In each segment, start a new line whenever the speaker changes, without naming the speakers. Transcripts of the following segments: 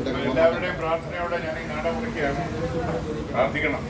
എല്ലാവരുടെയും പ്രാർത്ഥനയോടെ ഞാൻ ഈ നാടകം മുറിക്കുകയാണ് പ്രാർത്ഥിക്കണം.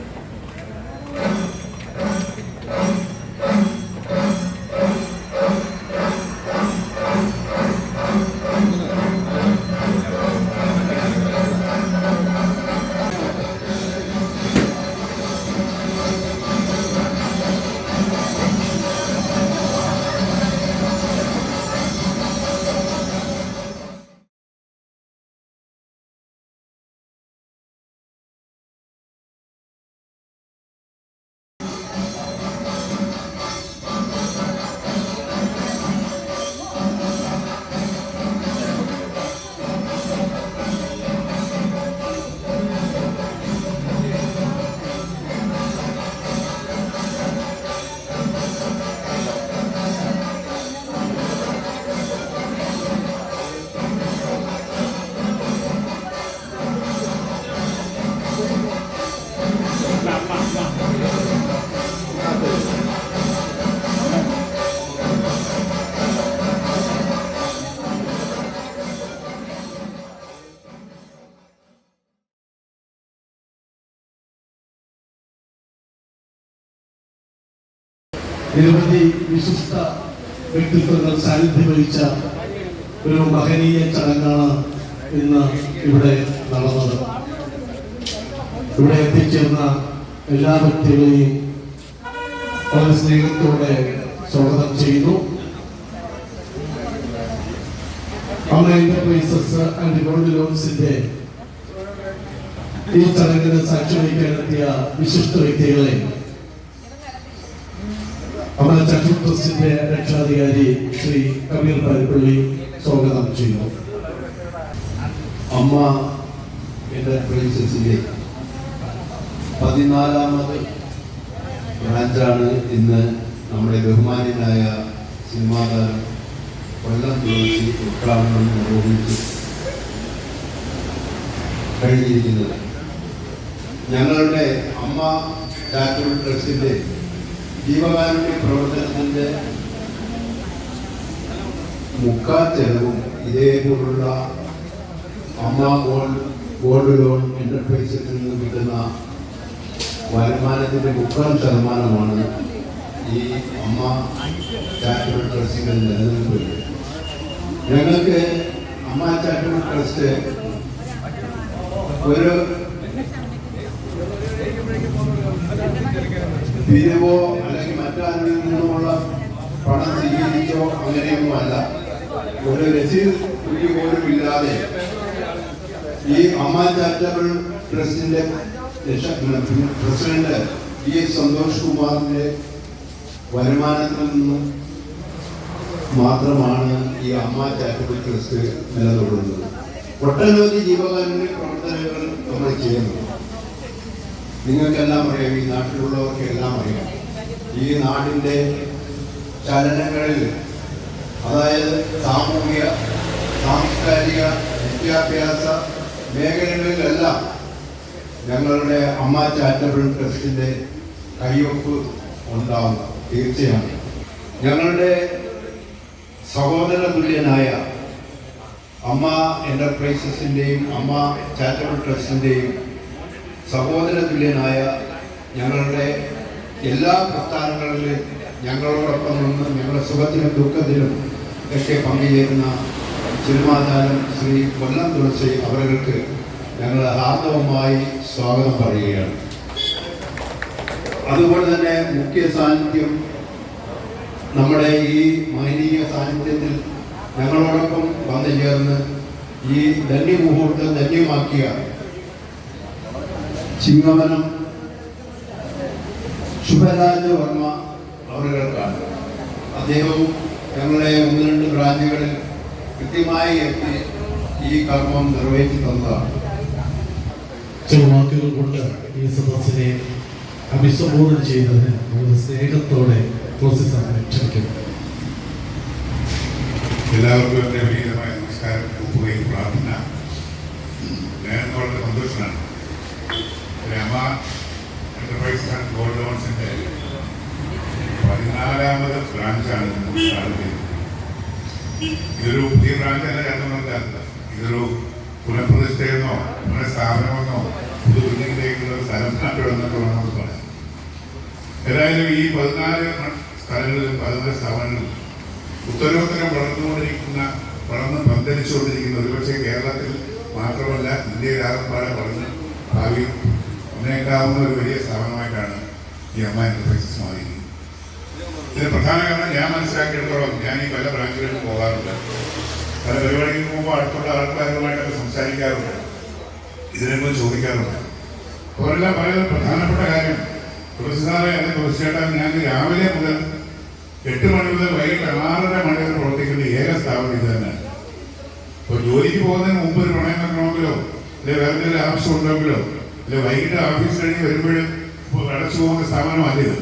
നിരവധി വിശിഷ്ട വ്യക്തിത്വങ്ങൾ സാന്നിധ്യം വഹിച്ച ഒരു മഹനീയ ചടങ്ങാണ് ഇന്ന് ഇവിടെ നടന്നത്. ഇവിടെ എത്തിച്ചേർന്ന എല്ലാ വ്യക്തികളെയും വളരെ സ്നേഹത്തോടെ സ്വാഗതം ചെയ്യുന്നു. ലോൺസിന്റെ ഈ ചടങ്ങിന് സാക്ഷി വഹിക്കാനെത്തിയ വിശിഷ്ട വ്യക്തികളെ നമ്മുടെ ചട്ടി ട്രസ്റ്റിന്റെ രക്ഷാധികാരി ശ്രീ കബീർ പാരിപ്പള്ളി സ്വാഗതം ചെയ്യുന്നു.
അമ്മ എന്റർപ്രൈസസിലെ പതിനാലാമത് ബ്രാഞ്ചാണ് ഇന്ന് നമ്മുടെ ബഹുമാന്യനായ സിനിമാ താരം കൊല്ലം ജോലി ഉദ്ഘാടനം നിർവഹിച്ച് കഴിഞ്ഞിരിക്കുന്നത്. ഞങ്ങളുടെ അമ്മ ചാരിറ്റബിൾ ട്രസ്റ്റിന്റെ ജീവകാരുണ്യ പ്രവർത്തനത്തിന്റെ മുക്കാൽ ചെലവും ഇതേപോലുള്ള അമ്മ ഗോൾഡ് ഗോൾഡ് ലോൺ എന്റർപ്രൈസിൽ നിന്ന് കിട്ടുന്ന വരുമാനത്തിന്റെ മുക്കാൽ ശതമാനമാണ് ഈ അമ്മ ചാരിറ്റബിൾ ട്രസ്റ്റിന്റെ നിലനിൽക്കുന്നത്. ഞങ്ങൾക്ക് അമ്മ ചാരിറ്റബിൾ ട്രസ്റ്റ് ഒരു പിരിവോ അല്ലെങ്കിൽ മറ്റാരിൽ നിന്നുമുള്ള പണം സ്വീകരിച്ചോ അങ്ങനെയൊന്നും അല്ല ഒരു രസീത് കുട്ടി പോലും ഇല്ലാതെ ഈ അമ്മ ചാരിറ്റബിൾ ട്രസ്റ്റിന്റെ പ്രസിഡന്റ് ഇ എസ് സന്തോഷ് കുമാറിന്റെ വരുമാനത്തിൽ നിന്നും മാത്രമാണ് ഈ അമ്മ ചാരിറ്റബിൾ ട്രസ്റ്റ് നിലനിൽക്കുന്നത്. ഒട്ടനവധി ജീവകാരുണ്യ പ്രവർത്തനങ്ങൾ നമ്മൾ ചെയ്യുന്നു. നിങ്ങൾക്കെല്ലാം അറിയാം ഈ നാട്ടിലുള്ളവർക്ക് എല്ലാം അറിയാം. ഈ നാടിന്റെ ചലനങ്ങളിൽ അതായത് സാമൂഹിക സാംസ്കാരിക വിദ്യാഭ്യാസ മേഖലകളിലെല്ലാം ഞങ്ങളുടെ അമ്മ ചാരിറ്റബിൾ ട്രസ്റ്റിന്റെ കൈയൊപ്പ് ഉണ്ടാവും തീർച്ചയാണ് ഞങ്ങളുടെ സഹോദര തുല്യനായ അമ്മ എന്റർപ്രൈസസിന്റെയും അമ്മ ചാരിറ്റബിൾ ട്രസ്റ്റിന്റെയും സഹോദര തുല്യനായ ഞങ്ങളുടെ എല്ലാ പ്രസ്ഥാനങ്ങളിലും ഞങ്ങളോടൊപ്പം നിന്ന് ഞങ്ങളുടെ സുഖത്തിനും ദുഃഖത്തിലും ഒക്കെ പങ്കുചേരുന്ന സിനിമാചാരം ശ്രീ കൊല്ലം തുളസി അവർക്ക് ഞങ്ങൾ ഹാർദവമായി സ്വാഗതം പറയുകയാണ്. അതുപോലെ തന്നെ മുഖ്യ സാന്നിധ്യം നമ്മുടെ ഈ മഹനീയ സാന്നിധ്യത്തിൽ ഞങ്ങളോടൊപ്പം വന്നു ചേർന്ന് ഈ ധന്യമുഹൂർത്തം ധന്യമാക്കിയ ചിങ്ങവനം ശുഭരാജ വർമ്മ അവരുകൾക്കാണ് അദ്ദേഹവും ഞങ്ങളെ ഒന്ന് രണ്ട് ബ്രാഞ്ചുകളിൽ കൃത്യമായി എത്തി ഈ കർമ്മം നിർവഹിച്ചു തന്നതാണ്.
ചില വാക്കുകൾ കൊണ്ട് ഈ സദസ്സിനെ അഭിസംബോധന ചെയ്തതിന് വളരെ സ്നേഹത്തോടെ തുളസി സാറിനെ ക്ഷണിക്കുന്നു
എല്ലാവർക്കും എന്റെ വിനീതമായ നമസ്കാരം ഒപ്പുകയും പ്രാർത്ഥന. ഞാൻ വളരെ സന്തോഷമാണ്. രമ എന്റർപ്രൈസ് ആൻഡ് ഗോൾഡ് ലോൺസിന്റെ പതിനാലാമത് ബ്രാഞ്ചാണ് ഇതൊരു പുതിയ ബ്രാഞ്ച് അല്ല രണ്ടെണ്ണം ചേർത്തത് ഇതൊരു പുനഃപ്രതിഷ്ഠയെന്നോ പുനഃസ്ഥാപനമെന്നോ പുതു ബിൽഡിങ്ങിലേക്കുള്ള സ്ഥലം മാറ്റമെന്നൊക്കെ നമുക്ക് പറയാം. ഏതായാലും ഈ പതിനാല് സ്ഥലങ്ങളിലും പതിനാല് സ്ഥാപനങ്ങളിലും ഉത്തരോത്തരം വളർന്നുകൊണ്ടിരിക്കുന്ന വളർന്ന് പന്തലിച്ചുകൊണ്ടിരിക്കുന്ന ഒരുപക്ഷെ കേരളത്തിൽ മാത്രമല്ല ഇന്ത്യയിലാകപ്പാടെ വളർന്ന് ഭാവി ഒന്നേക്കാവുന്ന ഒരു വലിയ സ്ഥാപനമായിട്ടാണ് ഈ അമ്മ എന്റർപ്രൈസസ് മാറിയിരിക്കുന്നത്. ഇതിന് പ്രധാന കാരണം ഞാൻ മനസ്സിലാക്കിയിടത്തോളം ഞാൻ ഈ പല ബ്രാഞ്ചുകളിലും പോകാറുണ്ട്. പല പരിപാടികളിൽ പോകുമ്പോൾ അടുത്തുള്ള ആൾക്കാരുമായിട്ടൊക്കെ സംസാരിക്കാറുണ്ട്. ഇതിനെക്കുറിച്ച് ചോദിക്കാറുണ്ട്. അവരെല്ലാം പറയുന്നത് പ്രധാനപ്പെട്ട കാര്യം. തുളസി സാറേ അല്ലെങ്കിൽ തുളസി ഞാൻ രാവിലെ മുതൽ എട്ട് മണി മുതൽ വൈകിട്ട് ആറര മണി വരെ പ്രവർത്തിക്കുന്ന ഏക സ്ഥാപനം ഇത് തന്നെയാണ്. ഇപ്പോൾ ജോലിക്ക് പോകുന്നതിന് മുമ്പ് ഒരു പണയം നടക്കണമെങ്കിലോ അല്ലെങ്കിൽ വേറെ എന്തെങ്കിലും ആവശ്യം ഉണ്ടെങ്കിലോ? അല്ലെ വൈകിട്ട് ഓഫീസ് കഴിഞ്ഞ് വരുമ്പോഴും അടച്ചു പോകുന്ന സ്ഥാപനമല്ല ഇത്?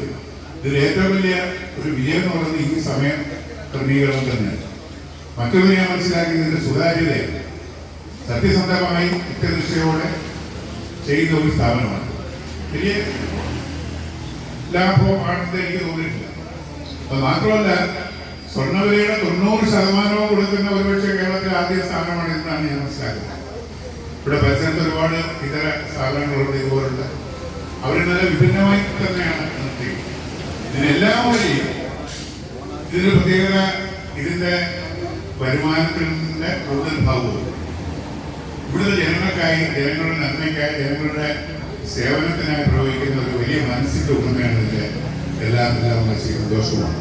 ഇതിൽ ഏറ്റവും വലിയ ഒരു വിജയം എന്ന് പറയുന്നത് ഈ സമയം ക്രമീകരണം തന്നെയാണ്. മറ്റൊന്ന് ഞാൻ മനസ്സിലാക്കിയത് ഇതിന്റെ സുതാര്യതയാണ്. സത്യസന്ധമായി കൃത്യനിഷ്ഠയോടെ ചെയ്യുന്ന ഒരു സ്ഥാപനമാണ്. വലിയ ലാഭവും ആണെന്ന് എനിക്ക് തോന്നിയിട്ടില്ല. അത് മാത്രമല്ല സ്വർണവിലയുടെ തൊണ്ണൂറ് ശതമാനവും കൊടുക്കുന്ന ഒരുപക്ഷെ കേരളത്തിലെ ആദ്യ സ്ഥാനമാണ് എന്നാണ് ഞാൻ മനസ്സിലാക്കുന്നത്. ഇവിടെ പരിസരത്ത് ഒരുപാട് ഇതര സ്ഥാപനങ്ങളുണ്ട് ഇതുപോലുള്ള അവർ നല്ല വിഭിന്നമായി തന്നെയാണ് ഇതിനെല്ലാം വഴി ഇതിന്റെ പ്രത്യേകത ഇതിന്റെ വരുമാനത്തിന്റെ കൂടുതൽ ഭാഗവും. ഇവിടുത്തെ ജനങ്ങൾക്കായി ജനങ്ങളുടെ നന്മയ്ക്കായി ജനങ്ങളുടെ സേവനത്തിനായി പ്രവഹിക്കുന്ന ഒരു വലിയ മനസ്സിന്റെ ഉണ്മയാണ് ഇതിന്റെ എല്ലാം എല്ലാം മനസ്സിൽ സന്തോഷ് കുമാർ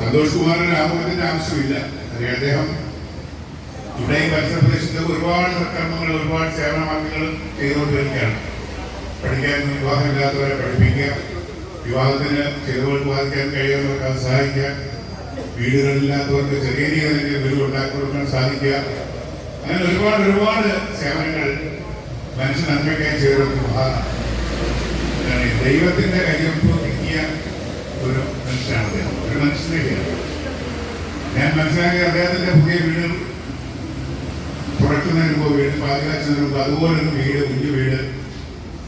സന്തോഷ് കുമാറിന്റെ ആമുഖത്തിന്റെ ആവശ്യമില്ല. അദ്ദേഹം ഇവിടെ ഈ പരിസര പ്രദേശത്ത് ഒരുപാട് കർമ്മങ്ങൾ ഒരുപാട് സേവന മാർഗങ്ങളും ചെയ്തുകൊണ്ടിരിക്കുകയാണ്. പഠിക്കാൻ വിവാഹമില്ലാത്തവരെ പഠിപ്പിക്കുക വിവാഹത്തിന് ചെലവുകൾ ബാധിക്കാൻ കഴിയുന്നവർക്ക് അത് സഹായിക്കുക വീടുകളില്ലാത്തവർക്ക് ചെറിയ രീതിയിൽ വീട് ഉണ്ടാക്കി കൊടുക്കാൻ സാധിക്കുക. അങ്ങനെ ഒരുപാട് ഒരുപാട് സേവനങ്ങൾ മനുഷ്യ നന്മയ്ക്കായി ചെയ്ത ദൈവത്തിന്റെ കയ്യൊപ്പ് കിട്ടിയ ഒരു മനുഷ്യനാണ് അദ്ദേഹം. ഒരു മനുഷ്യനെ ഞാൻ മനസ്സിലാക്കിയ അദ്ദേഹത്തിന്റെ പുതിയ വീട് തുറക്കുന്നതിന് മുമ്പ് വീട് പാലുകാച്ചുന്നതിന് മുമ്പ് അതുപോലൊരു വീട് കുഞ്ഞു വീട്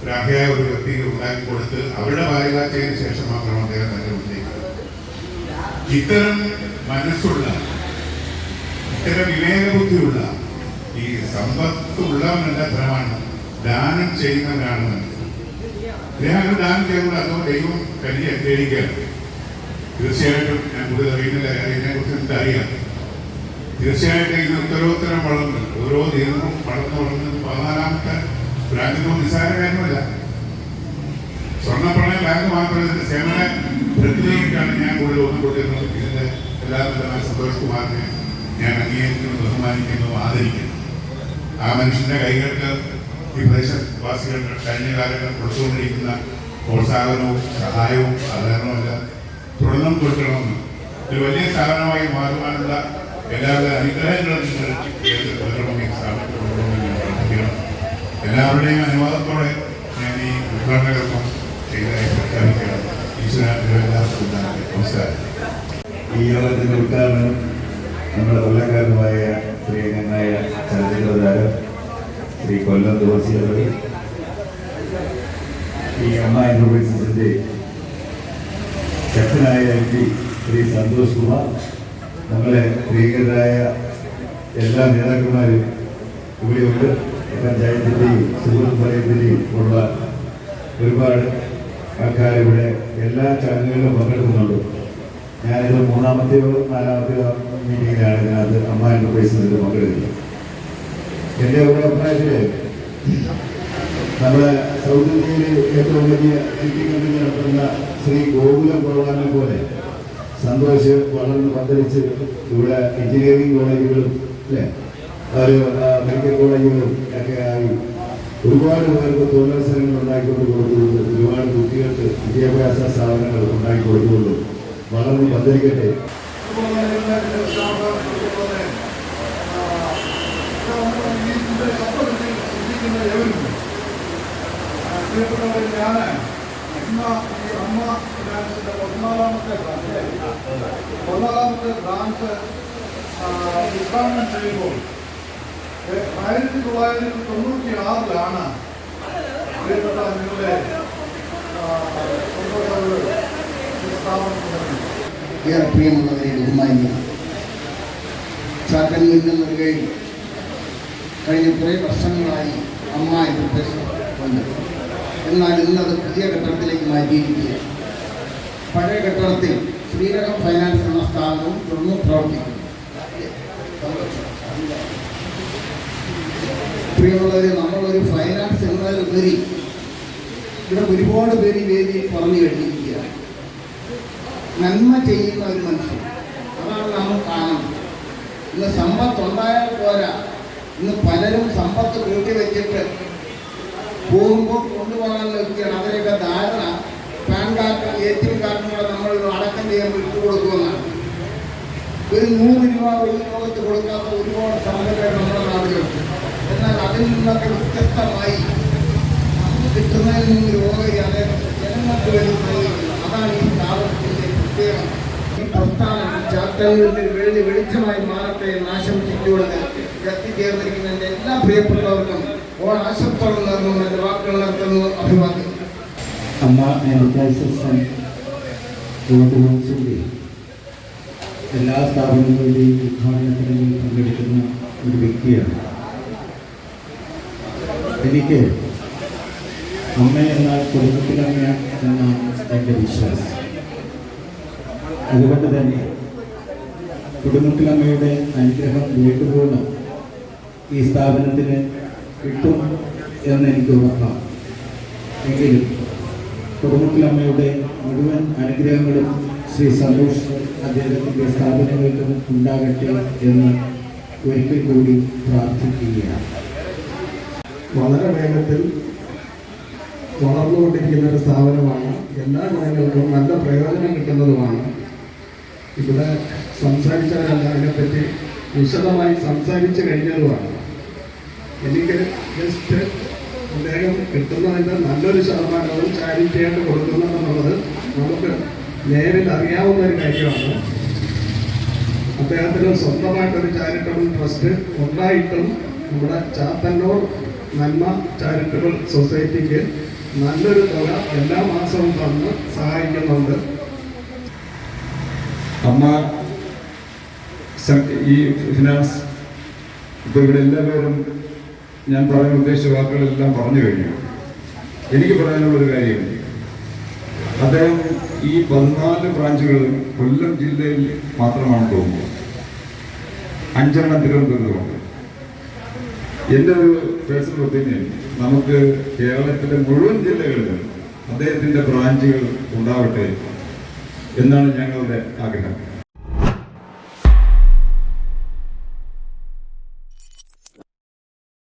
രാഹയായ ഒരു വ്യക്തിക്ക് ഉണ്ടാക്കി കൊടുത്ത് അവരുടെ പാലുകാച്ചതിന് ശേഷം മാത്രം അദ്ദേഹം തന്നെ വീട്ടിലേക്ക് ഇത്തരം മനസ്സുള്ള ഇത്തരം വിവേകബുദ്ധിയുള്ള ഈ സമ്പത്ത് ഉള്ളവനല്ല ധനമാണ്. ദാനം ചെയ്യുന്നവനാണ് അദ്ദേഹം ദാനം ചെയ്തുകൊണ്ട് അതോ ദൈവം കല്യാണം അനുഗ്രഹിക്കുകയാണ് തീർച്ചയായിട്ടും ഞാൻ കൂടുതൽ അറിയുന്നില്ല അതിനെ കുറിച്ച് എനിക്ക് അറിയാം തീർച്ചയായിട്ടും ഇത് ഉത്തരോത്തരം വളർന്ന് ഓരോ ദിനവും വളർന്ന് വളർന്ന് പതിനാലാമത്തെ ബ്രാങ്കിനോ നിസ്സാര കാര്യമല്ല. സ്വർണപ്പണയ ബാങ്ക് മാത്രമല്ല സേവന പ്രക്രിയയ്ക്കാണ് ഞാൻ കൂടുതൽ ഒന്നും കൊടുക്കുന്നത് ഇതിന്റെ എല്ലാ വിധമായ സന്തോഷ് കുമാറിനെ ഞാൻ അംഗീകരിക്കുന്നു ബഹുമാനിക്കുന്നു ആദരിക്കുന്നു. ആ മനുഷ്യന്റെ കൈകൾക്ക് ഈ പ്രദേശവാസികൾ കഴിഞ്ഞ കാലങ്ങളിൽ കൊടുത്തുകൊണ്ടിരിക്കുന്ന പ്രോത്സാഹനവും സഹായവും സാധാരണമല്ല തുടർന്നും കൊടുക്കണമെന്ന്. ഒരു വലിയ സ്ഥാപനമായി മാറുവാനുള്ള എല്ലാവിധ അനുഗ്രഹങ്ങളും ഞാൻ എല്ലാവരുടെയും അനുവാദത്തോടെ ഞാൻ ഈ ഉദ്ഘാടന കർമ്മം ചെയ്തതായി പ്രഖ്യാപിക്കണം ഈശ്വര എല്ലാവർക്കും ഉണ്ടാകട്ടെ. നമസ്കാരം
ഈ യോഗത്തിന്റെ ഉദ്ഘാടനം നമ്മുടെ കൊല്ലക്കാരനുമായ ശ്രീകനായ ചലച്ചിത്ര താരം ശ്രീ കൊല്ലം തുളസി അവർ ഈ അമ്മ എന്റർപ്രൈസസിന്റെ ശക്തനായ എം പി ശ്രീ സന്തോഷ് കുമാർ നമ്മളെ പ്രിയങ്കരായ എല്ലാ നേതാക്കന്മാരും ഇവിടെയുണ്ട് പഞ്ചായത്തിന്റെയും സുഹൃത്ത് വലയത്തിന്റെയും ഉള്ള ഒരുപാട് ആൾക്കാർ ഇവിടെ എല്ലാ ചടങ്ങുകളിലും പങ്കെടുക്കുന്നുണ്ട്. ഞാനിത് മൂന്നാമത്തെയോ നാലാമത്തെയോ മീറ്റിങ്ങിലാണ് ഇതിനകത്ത് അമ്മ എന്റർപ്രൈസിൽ പങ്കെടുക്കുന്നത്. എന്റെ ഒരു അഭിപ്രായത്തിൽ നമ്മുടെ സൗത്ത് ഇന്ത്യയിൽ ഏറ്റവും വലിയ സിറ്റി കമ്പനി നടത്തുന്ന ശ്രീ ഗോകുലം പ്രോഗ്രാമിനെ പോലെ സന്തോഷ് വളർന്ന് പന്തലിച്ച് ഇവിടെ എഞ്ചിനീയറിംഗ് കോളേജുകളും അല്ലേ? ഒരു മെഡിക്കൽ കോളേജുകളും ഒക്കെ ആയി. ഒരുപാട് പേർക്ക് തൊഴിലവസരങ്ങൾ ഉണ്ടാക്കിക്കൊണ്ട് കൊടുത്തുകൊണ്ട് ഒരുപാട് കുട്ടികൾക്ക് വിദ്യാഭ്യാസ സ്ഥാപനങ്ങൾ ഉണ്ടാക്കി കൊടുത്തുകൊണ്ട് വളർന്ന് പന്തലിക്കട്ടെ.
ഞാൻ ഇന്ന് അമ്മ ബ്രാഞ്ചിന്റെ പതിനാലാമത്തെ ബ്രാഞ്ച് പതിനാലാമത്തെ ബ്രാഞ്ച് ഉദ്ഘാടനം ചെയ്യുമ്പോൾ ആയിരത്തി തൊള്ളായിരത്തി തൊണ്ണൂറ്റി ആറിലാണ് പ്രിയപ്പെട്ട നിങ്ങളുടെ
ഏറെ പ്രിയമുള്ളവരെ ബഹുമാന്യ ചാക്കൻ നിന്ന് നൽകുകയും കഴിഞ്ഞ കുറേ വർഷങ്ങളായി അമ്മ ഇവിടുത്തെ ഉണ്ട് എന്നാൽ ഇന്ന് അത് പുതിയ കെട്ടിടത്തിലേക്ക് മാറ്റിയിരിക്കുകയാണ്. പഴയ കെട്ടിടത്തിൽ ശ്രീരകം ഫൈനാൻസ് എന്ന സ്ഥാപനവും തുടർന്ന് പ്രവർത്തിക്കുന്നു. പ്രിയമുള്ളവരെ നമ്മളൊരു ഫൈനാൻസ് എന്നതിലുപരി ഇവിടെ ഒരുപാട് പേര് വേദിയിൽ പറഞ്ഞു കഴിഞ്ഞിരിക്കുകയാണ് നന്മ ചെയ്യുന്ന ഒരു മനുഷ്യൻ. അതാണ് നാം കാണുന്നത്. ഇന്ന് സമ്പത്ത് ഉണ്ടായാൽ പോരാ. ഇന്ന് പലരും സമ്പത്ത് കൂട്ടി വെച്ചിട്ട് പോകുമ്പോൾ കൊണ്ടുപോകാൻ നിൽക്കുകയാണ് അവരെയൊക്കെ ധാരണ PAN card A T M കാർഡും കൂടെ നമ്മൾ അടക്കം ചെയ്യാൻ വിട്ടു കൊടുക്കുമെന്നാണ് ഒരു നൂറ് രൂപ ഒരു ലോകത്ത് കൊടുക്കാത്ത ഒരുപാട് സമ്പന്നർ നമ്മുടെ നാട്ടിലുണ്ട് എന്നാൽ അതിൽ നിന്നൊക്കെ വ്യത്യസ്തമായി കിട്ടുന്നതിൽ നിന്ന് രോഗിയാതെ ജനങ്ങൾക്ക് വേണ്ടി നൽകുന്നു അതാണ് ഈ സ്ഥാപനത്തിന്റെ പ്രത്യേകത. ഈ പ്രസ്ഥാനം ചാത്തങ്ങളിൽ വെള്ളി വെളിച്ചമായി മാറട്ടെ എന്ന് ആശംസിച്ചുകൊണ്ട് എത്തിച്ചേർന്നിരിക്കുന്ന എല്ലാ പ്രിയപ്പെട്ടവർക്കും ഓൺ ആശംസകൾ നേർന്നു എന്റെ വാക്കുകൾ നിർത്തുന്നു അഭിവാദ്യം.
അമ്മ എല്ലാ സ്ഥാപനങ്ങളുടെയും ഉദ്ഘാടനത്തിൽ പങ്കെടുക്കുന്ന ഒരു വ്യക്തിയാണ്. എനിക്ക് അമ്മ എന്നാൽ കുടുംബത്തിലമ്മ എന്നാണ് എന്റെ വിശ്വാസം. അതുകൊണ്ട് തന്നെ കുടുംബത്തിലമ്മയുടെ അനുഗ്രഹം വേണ്ടുവോളം ഈ സ്ഥാപനത്തിന് കിട്ടും എന്ന് എനിക്ക് ഉറപ്പാണ്. എങ്കിലും കുടുംബത്തിലമ്മയുടെ മുഴുവൻ അനുഗ്രഹങ്ങളും ശ്രീ സന്തോഷ് അദ്ദേഹത്തിന്റെ സ്ഥാപനങ്ങൾക്കും ഉണ്ടാകട്ടെ എന്ന് ഒരിക്കൽ കൂടി പ്രാർത്ഥിക്കുകയാണ്.
വളരെ വേഗത്തിൽ വളർന്നുകൊണ്ടിരിക്കുന്ന ഒരു സ്ഥാപനമാണ്. എല്ലാ ജനങ്ങൾക്കും നല്ല പ്രയോജനം കിട്ടുന്നതുമാണ്. ഇവിടെ സംസാരിച്ചവരല്ല അതിനെപ്പറ്റി വിശദമായി സംസാരിച്ചു കഴിഞ്ഞതുമാണ്. എനിക്ക് ജസ്റ്റ് അദ്ദേഹം കിട്ടുന്നതിന്റെ നല്ലൊരു ശതമാനവും ചാരിറ്റിയായിട്ട് കൊടുക്കുന്നുണ്ടെന്നുള്ളത് നമുക്ക് നേരിൽ അറിയാവുന്ന ഒരു കാര്യമാണ്. അദ്ദേഹത്തിന് സ്വന്തമായിട്ടൊരു ചാരിറ്റബിൾ ട്രസ്റ്റ് ഉണ്ടായിട്ടും നമ്മുടെ ചാത്തന്നൂർ നന്മ ചാരിറ്റബിൾ സൊസൈറ്റിക്ക് നല്ലൊരു തുക എല്ലാ മാസവും തന്ന് സഹായിക്കുന്നുണ്ട്.
അമ്മ ഈ ഫിനാൻസ് ഇപ്പോൾ ഇവിടെ എല്ലാവരും ഞാൻ പറയാൻ ഉദ്ദേശിച്ച വാക്കുകളെല്ലാം പറഞ്ഞു കഴിഞ്ഞു. എനിക്ക് പറയാനുള്ള ഒരു കാര്യം. അദ്ദേഹം ഈ പതിനാല് ബ്രാഞ്ചുകളും കൊല്ലം ജില്ലയിൽ മാത്രമാണ് തോന്നുന്നത്. അഞ്ചെണ്ണം തിരുവനന്തപുരത്തുണ്ട് എന്റെ ഒരു പേഴ്സണൽ ഒപ്പീനിയൻ നമുക്ക് കേരളത്തിലെ മുഴുവൻ ജില്ലകളിലും അദ്ദേഹത്തിന്റെ ബ്രാഞ്ചുകൾ ഉണ്ടാവട്ടെ എന്നാണ് ഞങ്ങളുടെ ആഗ്രഹം.